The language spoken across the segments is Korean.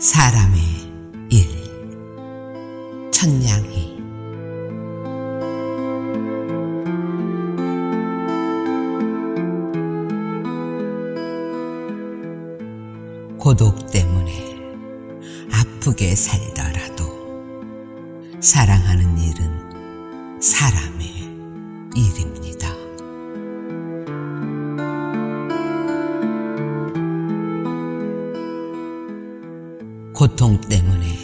사람의 일. 천냥이. 고독 때문에 아프게 살더라도 사랑하는 일은 사람 고통 때문에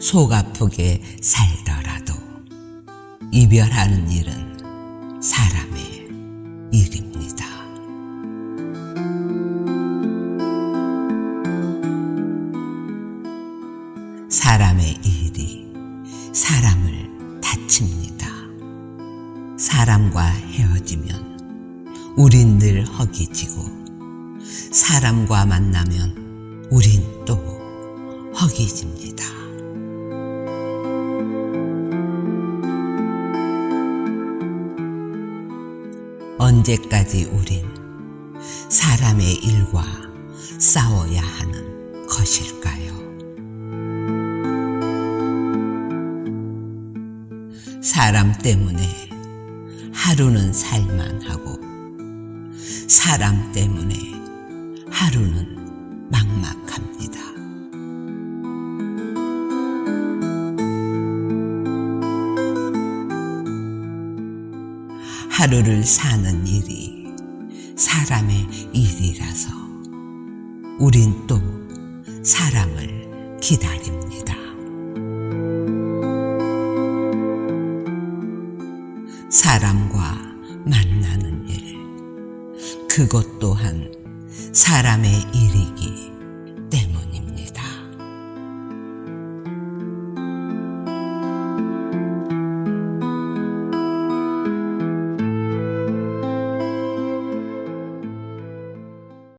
속 아프게 살더라도 이별하는 일은 사람의 일입니다. 사람의 일이 사람을 다칩니다. 사람과 헤어지면 우린 늘 허기지고 사람과 만나면 우린 또 허기집니다. 언제까지 우린 사람의 일과 싸워야 하는 것일까요? 사람 때문에 하루는 살만하고 사람 때문에 하루는 막막 하루를 사는 일이 사람의 일이라서 우린 또 사람을 기다립니다. 사람과 만나는 일, 그것 또한 사람의 일이기